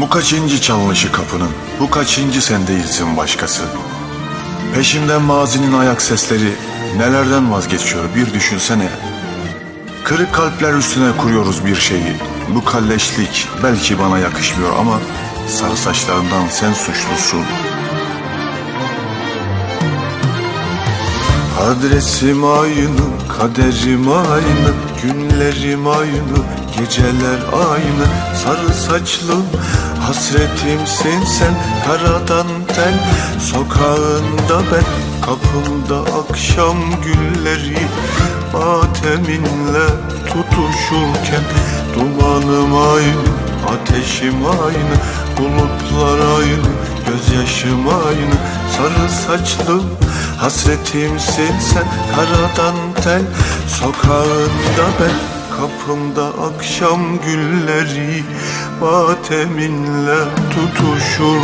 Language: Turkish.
Bu kaçıncı çalınışı kapının, bu kaçıncı sen değilsin başkası. Peşimden mazinin ayak sesleri nelerden vazgeçiyor bir düşünsene. Kırık kalpler üstüne kuruyoruz bir şeyi. Bu kalleşlik belki bana yakışmıyor ama sarı saçlarından sen suçlusun. Adresim aynı, kaderim aynı, günlerim aynı, geceler aynı. Sarı saçlım, hasretimsin sen, karadan tel, sokağında ben, kapımda akşam gülleri, mateminle tutuşurken, dumanım aynı, ateşim aynı, bulutlar aynı, gözyaşım aynı, sarı saçlım, Hasretimsin sen karadan tel Sokağında ben kapımda akşam gülleri Mateminle tutuşur